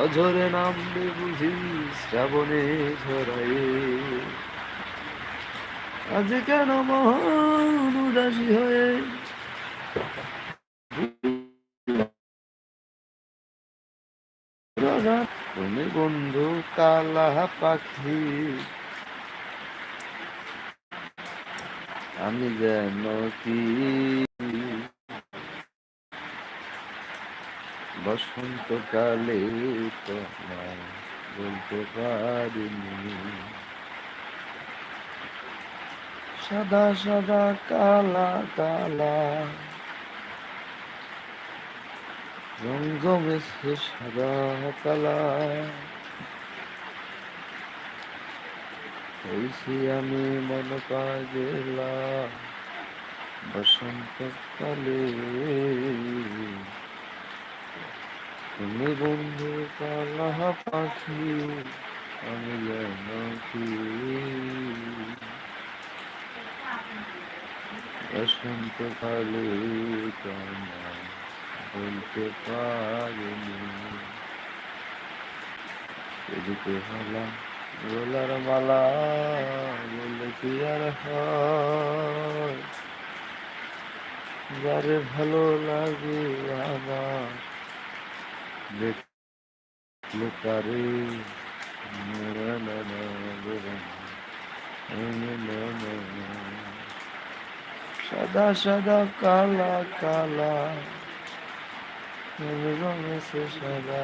অঝরে নামবে বুঝি শ্রাবণে ঝরায়ে। আজ কেন মহান উদাসী হয়ে? তুমি বন্ধু কালা পাখি। আমি যেন কি বসন্তকালে বলতে পারিনি। সাদা সাদা, কালা কালা। রঙ জমেছে সাদা কালা। হয়েছি আমি মন পাগেলা বসন্তকালে। তুমি বন্ধু কালা পাখি, আমি যেন কি? বসন্তকালে তোমায় বলতে পারিনি। এদিকে হলাম গোলার মালা বলে কি আর হয়? যারে ভালো লাগে আমার না। সাদা সাদা কালা কালা রঙেছে সাদা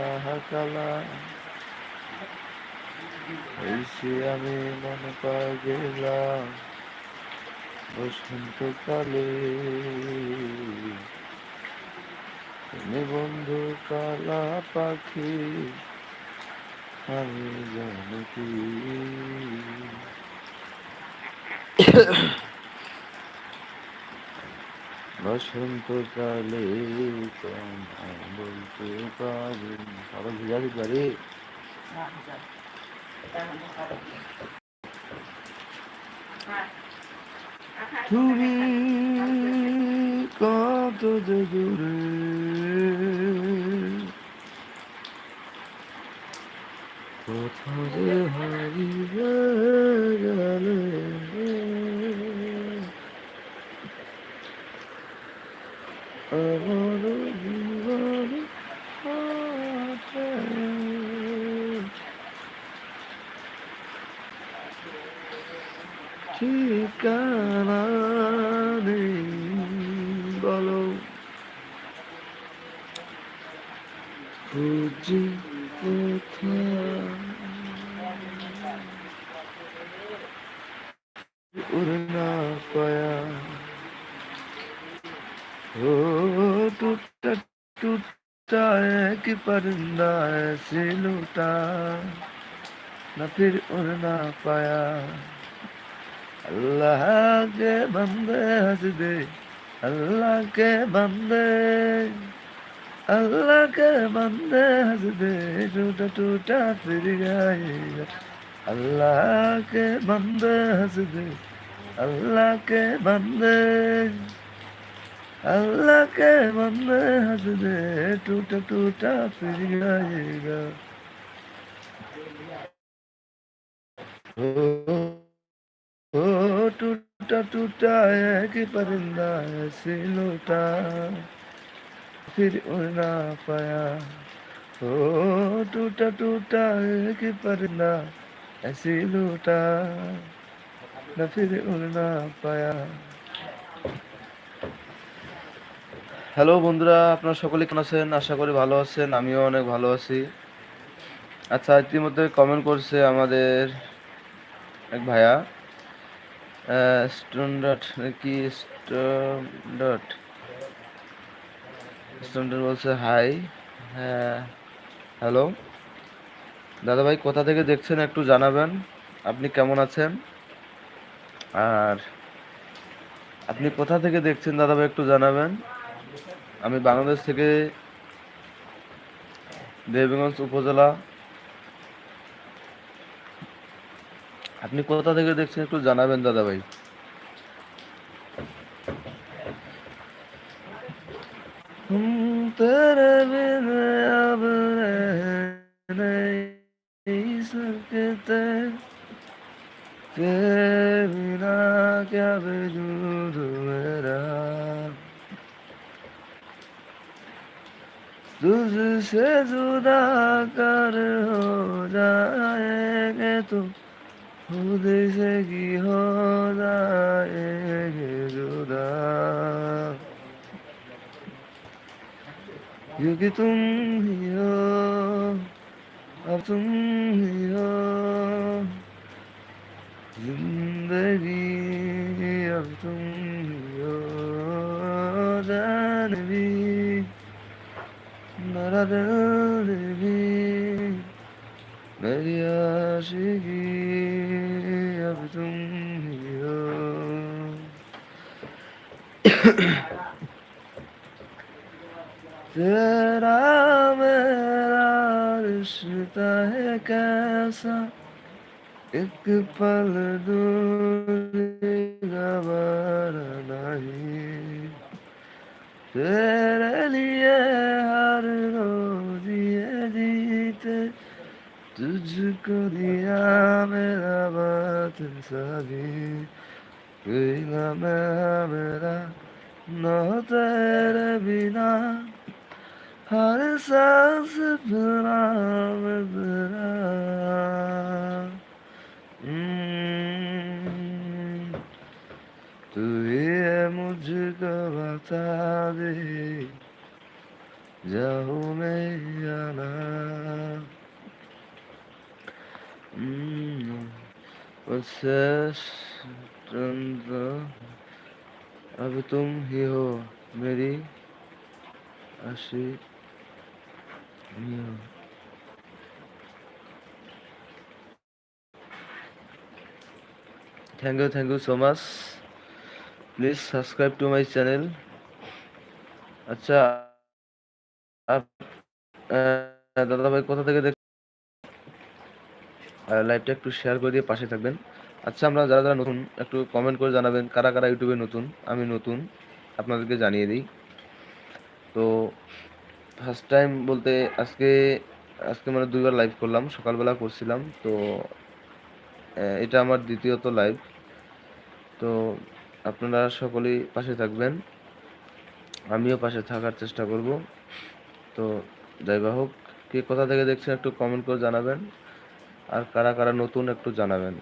কালা হয়েছি আমি মনে পাই গেলাম বসন্তকালে তুমি বন্ধু কালা পাখি, আমি জানি কি বসন্তকালে তোমায় বলতে পারি আবার ভিজা পারি তুমি কত যে দূরে কোথায় হারিয়ে গেলে আমার জীবন ঠিকানা নেই বলো খুঁজি কোথায় উড়ে না পায়া ओ टूटा टूटा एक परिंदा ऐसे लूटा न फिर उड़ ना पाया अल्लाह के बंदे हंस दे अल्लाह के बंदे अल्लाह के बंदे हंस दे टूटा टूटा फिर गाएगा अल्लाह के बंदे हंस दे अल्लाह के बंदे अल्लाह के बंदे हंस दे टूटा टूटा फिर गाएगा ओ, ओ टूटा टूटा एक परिंदा ऐसे लौटा फिर उड़ ना पाया ओ टूटा टूटा एक परिंदा ऐसे लौटा न फिर उड़ ना पाया হ্যালো বন্ধুরা আপনারা সকলে কেমন আছেন আশা করি ভালো আছেন আমিও অনেক ভালো আছি আচ্ছা ইতিমধ্যে কমেন্ট করছে আমাদের এক ভাইয়া স্ট্যান্ডার্ড কি স্ট্যান্ডার্ড স্ট্যান্ডার্ড বলছে হাই হ্যাঁ হ্যালো দাদা ভাই কোথা থেকে দেখছেন একটু জানাবেন, আপনি কেমন আছেন? আর আপনি কোথা থেকে দেখছেন দাদা ভাই একটু জানাবেন? আমি বাংলাদেশ থেকে দেবীগঞ্জ উপজেলা আপনি কোথা থেকে দেখছেন একটু জানাবেন দাদা ভাই हम तेरे बिन अब रह नहीं सकते के बिना क्या वजूद मेरा तुझसे जुदा कर हो जाएंगे 후대세 기허나에게 주라 유기뚱히여 앞뚱히여 윤대비 앞뚱히여 자네비 나라들비 ही हो तेरा मेरा रिश्ता है कैसा एक पल दूरी गवारा नहीं तेरे लिए तुझको दिया मेरा बात सभी कोई ना मैं मेरा न तेरे बिना हर सांस भरा मेरा हम्म, तू ये मुझको बता दे जाऊँ अब तुम ही हो मेरी आशी thank you thank you so much please subscribe to my channel আচ্ছা দাদা ভাই কোথা থেকে দেখ লাইভটা একটু শেয়ার করে দিয়ে পাশে থাকবেন। আচ্ছা আমরা যারা যারা নতুন, একটু কমেন্ট করে জানাবেন, কারা কারা ইউটিউবে নতুন? আমি নতুন, আপনাদেরকে জানিয়ে দিই। তো ফার্স্ট টাইম বলতে আজকে আজকে মানে দুইবার লাইভ করলাম, সকালবেলা করছিলাম। তো এটা আমার দ্বিতীয়ত লাইভ তো, আপনারা সকলেই পাশে থাকবেন। আমিও পাশে থাকার চেষ্টা করব। তো, যাই হোক, কে কোথা থেকে দেখছেন একটু কমেন্ট করে জানাবেন। আর কারা কারা নতুন একটু জানাবেন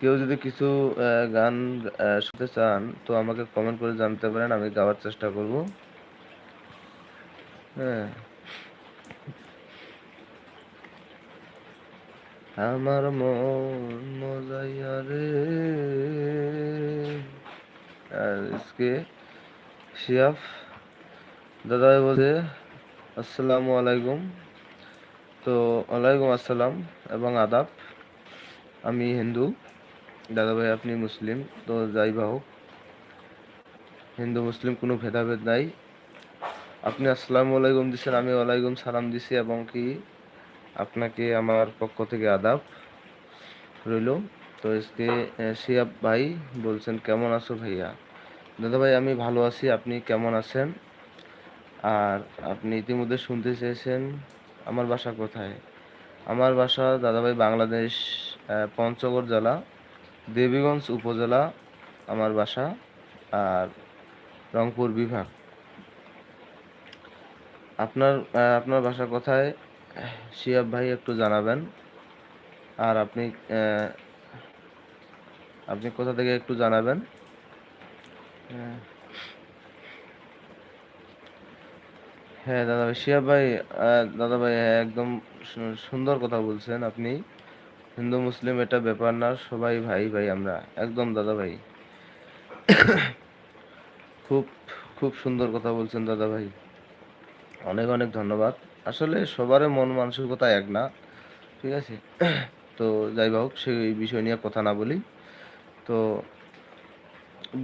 কেউ যদি কিছু গান শুনতে চান তো আমাকে কমেন্ট করে জানতে পারেন আমি গাওয়ার চেষ্টা করব হ্যাঁ আমার মন মজাইয়া রে আর इसके শিয়াফ দাদা বলছে আসসালামু আলাইকুম তো ওয়ালাইকুম আসসালাম এবং আদাব। আমি হিন্দু। দাদাভাই আপনি মুসলিম। তো যাই বা হোক, হিন্দু, মুসলিম কোনো ভেদাভেদ নাই। আপনি আসসালামু আলাইকুম দিচ্ছেন আমি ওয়ালাইকুম সালাম দিছি এবং কি আপনাকে আমার পক্ষ থেকে আদাব রইল। তো এসকে শিয়াব ভাই বলছেন, কেমন আছো ভাইয়া? দাদা ভাই, আমি ভালো আছি। আপনি কেমন আছেন? আর আপনি ইতিমধ্যে শুনতে চেয়েছেন আমার বাসা কোথায়? আমার বাসা দাদাভাই বাংলাদেশ পঞ্চগড় জেলা, দেবীগঞ্জ উপজেলা আমার বাসা আর রংপুর বিভাগ। আপনার আপনার বাসা কোথায়? শিয়াব ভাই একটু জানাবেন। আর আপনি আপনি কোথা থেকে একটু জানাবেন? হ্যাঁ। দাদা ভাই শিয়া ভাই দাদা ভাই হ্যাঁ একদম সুন্দর কথা বলছেন আপনি। হিন্দু, মুসলিম এটা ব্যাপার না, সবাই ভাই ভাই আমরা। একদম দাদা ভাই খুব খুব সুন্দর কথা বলছেন দাদা ভাই অনেক অনেক ধন্যবাদ। আসলে সবার মন মানসিকতা এক না, ঠিক আছে? তো যাই হোক, সেই বিষয় নিয়ে কথা না বলি। তো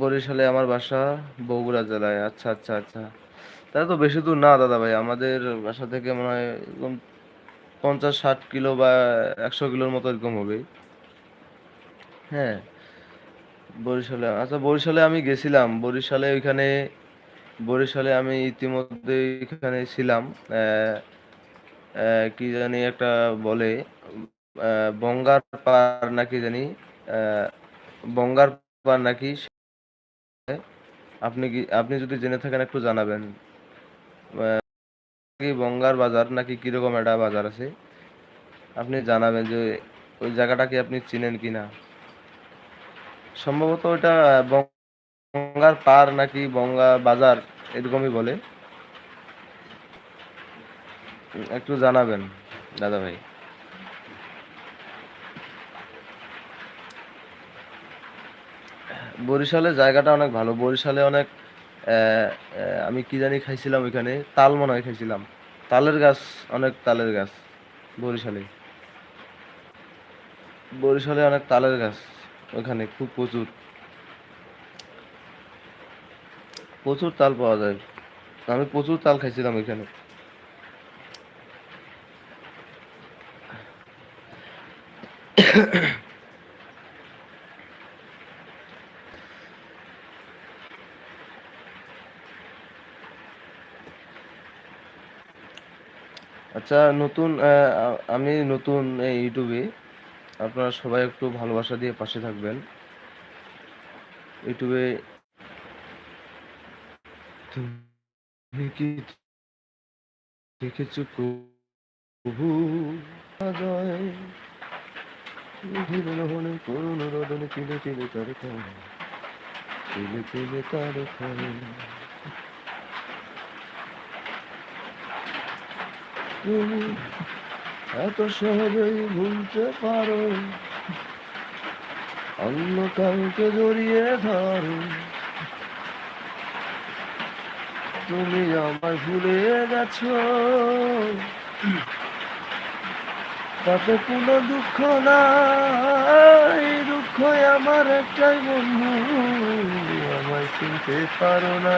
বরিশালে আমার বাসা, বগুড়া জেলায়। আচ্ছা আচ্ছা আচ্ছা। তাহলে তো বেশি দূর না দাদা ভাই। আমাদের বাসা থেকে মনে হয় পঞ্চাশ, ষাট কিলো বা একশো কিলোর মতো এরকম হবে। হ্যাঁ বরিশালে। আচ্ছা বরিশালে আমি গেছিলাম। বরিশালে ওইখানে, বরিশালে আমি ইতিমধ্যে এখানে ছিলাম। কি জানি একটা বলে বঙ্গার পার নাকি জানি বঙ্গার পার নাকি আপনি কি আপনি যদি জেনে থাকেন একটু জানাবেন। বঙ্গার বাজার নাকি কীরকম একটা বাজার আছে? আপনি জানাবেন যে ওই জায়গাটা কি আপনি চিনেন কি না সম্ভবত ওটা বঙ্গার পার নাকি বঙ্গা বাজার এরকমই বলে। একটু জানাবেন, দাদা ভাই। বরিশালে জায়গাটা অনেক ভালো। বরিশালে অনেক আমি কি জানি খাইছিলাম ওইখানে, তাল মনে হয় খাইছিলাম। তালের গাছ, অনেক তালের গাছ, বরিশালে। বরিশালে অনেক তালের গাছ, ওখানে খুব প্রচুর। প্রচুর তাল পাওয়া যায়। আমি প্রচুর তাল খাইছিলাম ওইখানে। আচ্ছা নতুন আমি নতুন এই ইউটিউবে আপনারা সবাই একটু ভালোবাসা দিয়ে পাশে থাকবেন। ইউটিউবে তুমি কি দেখেছ প্রভু? জয় মোহনে করুণ রদনে তিলে তিলে তার তিলে তিলে তার তুমি এত সহজেই ভুলতে পারো। অন্য কাউকে জড়িয়ে ধরো। তুমি আমায় ভুলে গেছো। তাতে কোনো দুঃখ নাই। দুঃখ আমার একটাই বন্ধু। আমায় চিনতে পারো না।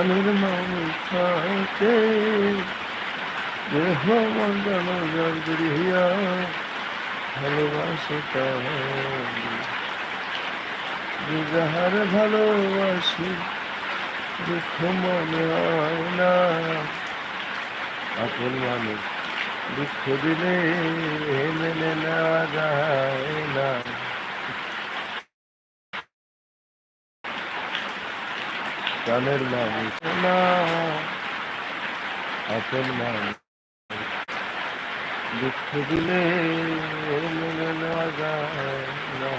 মানুষ থাকে দেহ মন্ডল যার গৃহিয়া ভালোবাসে যাহার ভালোবাসি দুঃখ মনে হয় না আপন মানুষ দুঃখ দিলে মেনে নেওয়া যায় না প্রাণের মানুষ না আপন মানুষ দুঃখ দিলে মেনে নেওয়া যায় না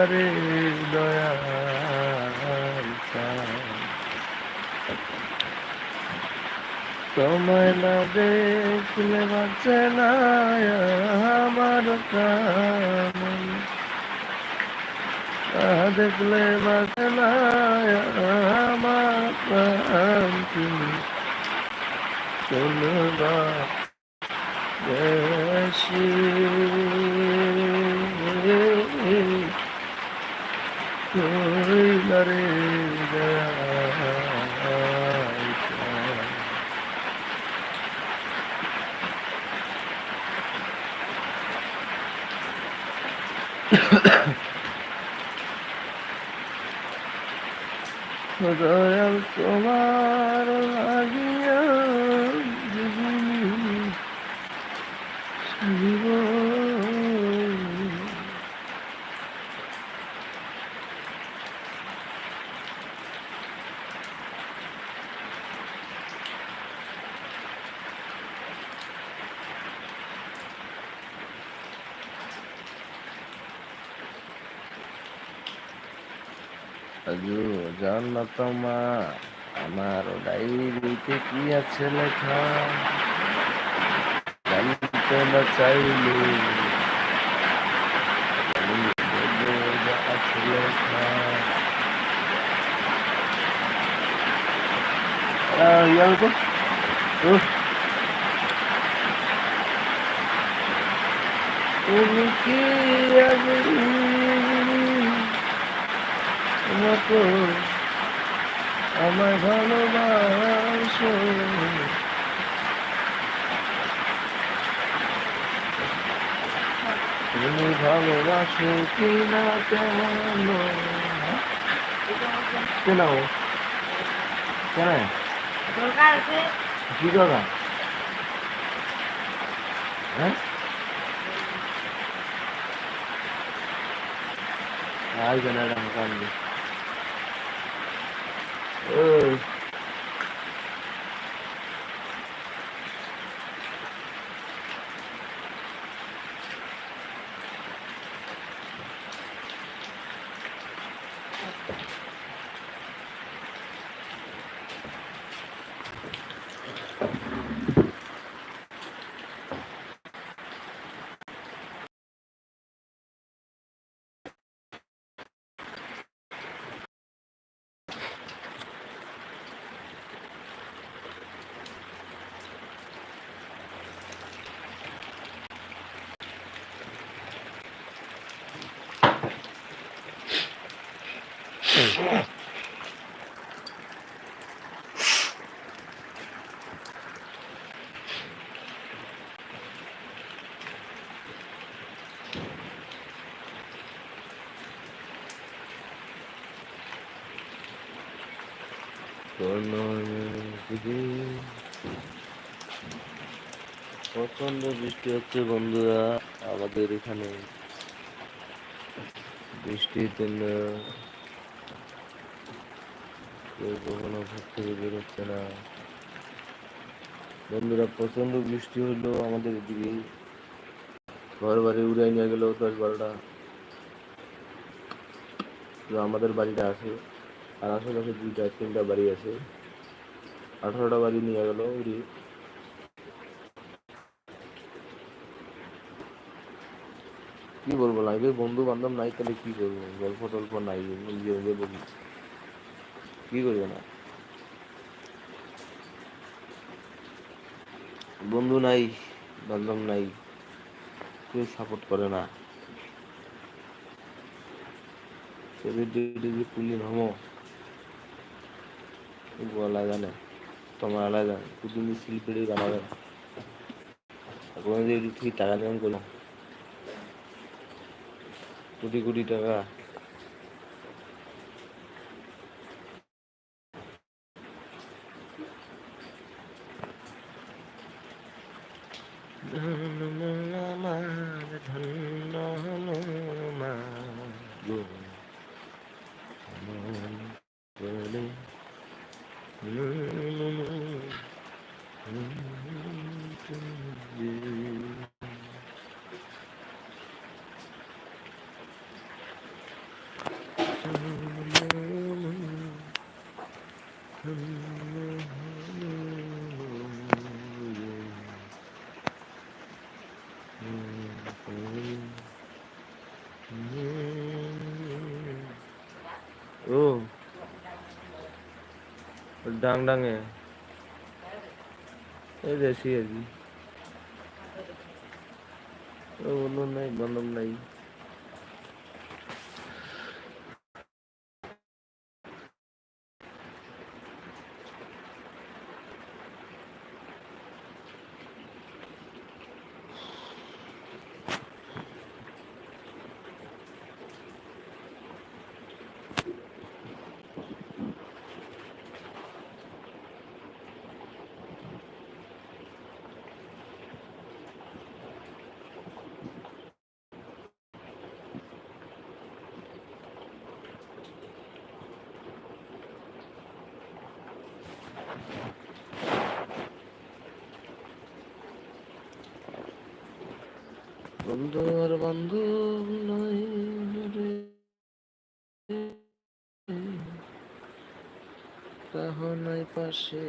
হইলারে দয়াল তোমায় না দেখলে বাঁচে না আমার কামন দেখলে বাঁচে না আমার প্রাণ। তুমি কোনবা তোমার লাগিয়া জীবনী জীবন আজও জানো তোমা আমার ডায়েরিতে কি আছে লেখা? জানতে না চাইলে আমি বলব যা আছে লেখা আহ, ইয়ার উপর উফ, তুমি কি আমি মতো আমায় ভালোবাসো তুমি ভালোবাসো কি না কেন? কেন কেন দরকার আছে। কি কথা হ্যাঁ? আই কেন কান্দি ওই প্রচণ্ড বৃষ্টি হচ্ছে বন্ধুরা। আমাদের এখানে বৃষ্টির জন্য কেউ কখনো ঘর থেকে বেরোচ্ছে না। বন্ধুরা প্রচণ্ড বৃষ্টি হলো আমাদের এদিকে। ঘর বাড়ি উড়াই নিয়ে গেল দশ বারোটা। আমাদের বাড়িটা আছে। আর আশেপাশে দুইটা তিনটা বাড়ি আছে। আঠারোটা বাড়ি নিয়ে গেল উড়িয়ে কি বলব লাইভে বন্ধু বান্ধব নাই, তাহলে কি করব? গল্প টল্প নাই, নিজে নিজে বলি। কি করবে না বন্ধু নাই, বান্ধব নাই, কেউ সাপোর্ট করে না। শরীর যদি পুলি নমো আলাদা জানে, তোমার আলাদা তুমি শিল্পীরই বানাবে কোনো যদি তুমি টাকা দেবেন করলাম, কোটি কোটি টাকা ও ডাং ডাঙে এই দেশি আর কি ও অন্য নাই বান্ধব নাই বন্ধু আর বন্ধু নাই রে। নাই পাশে।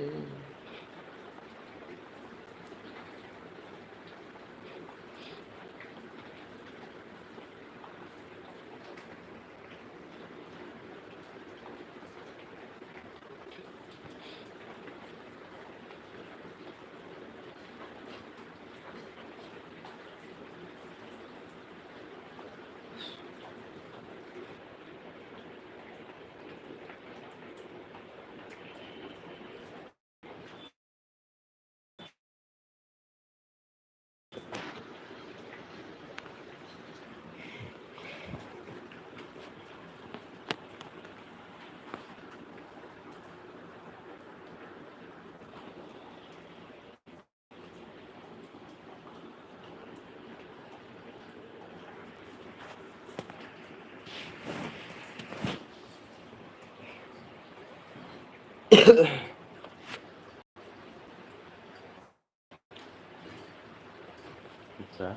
আচ্ছা।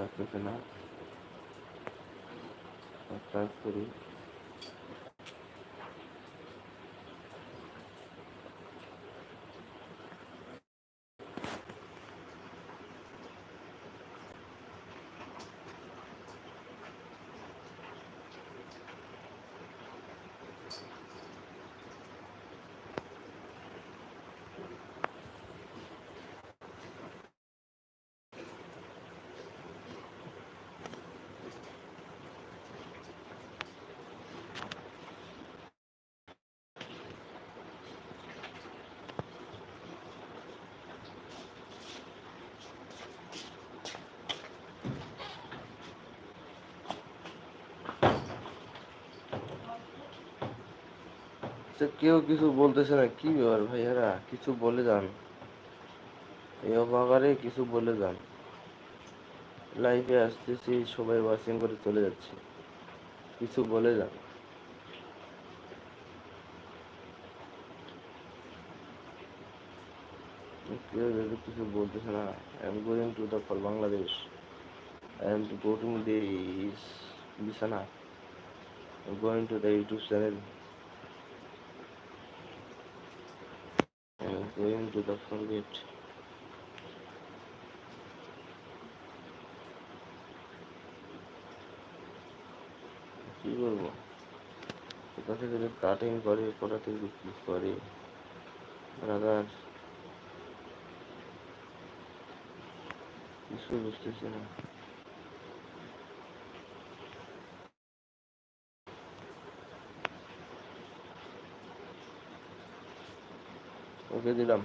আসতেছে না কাজ করি কেউ কিছু বলতেছে না, কি ব্যাপার ভাইয়ারা? কিছু বলে যান। এই অবাগারে কিছু বলে যান। লাইভে আসতেছি, সবাই ওয়াচিং করে চলে যাচ্ছে। কিছু বলে যান। কেউ যদি কিছু বলতেছে না I am going to the for Bangladesh I am getting this বিছানা going to the YouTube channel I am going to the front. কি বলব? কোথা থেকে কাটিং করে, কোথা থেকে কি করে? ব্রাদার কিছু বুঝতেছি না। ওকে দিলাম।